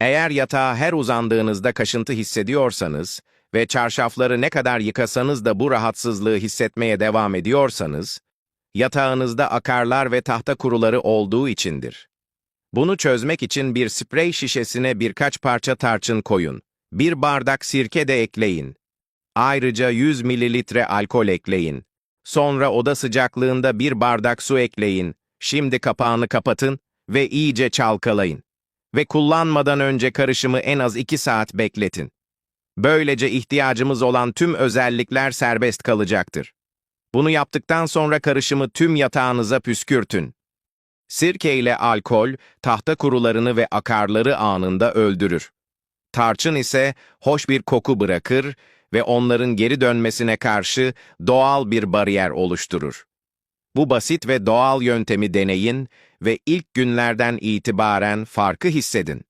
Eğer yatağa her uzandığınızda kaşıntı hissediyorsanız ve çarşafları ne kadar yıkasanız da bu rahatsızlığı hissetmeye devam ediyorsanız, yatağınızda akarlar ve tahta kuruları olduğu içindir. Bunu çözmek için bir sprey şişesine birkaç parça tarçın koyun. Bir bardak sirke de ekleyin. Ayrıca 100 mililitre alkol ekleyin. Sonra oda sıcaklığında bir bardak su ekleyin. Şimdi kapağını kapatın ve iyice çalkalayın. Ve kullanmadan önce karışımı en az 2 saat bekletin. Böylece ihtiyacımız olan tüm özellikler serbest kalacaktır. Bunu yaptıktan sonra karışımı tüm yatağınıza püskürtün. Sirke ile alkol, tahta kurularını ve akarları anında öldürür. Tarçın ise hoş bir koku bırakır ve onların geri dönmesine karşı doğal bir bariyer oluşturur. Bu basit ve doğal yöntemi deneyin ve ilk günlerden itibaren farkı hissedin.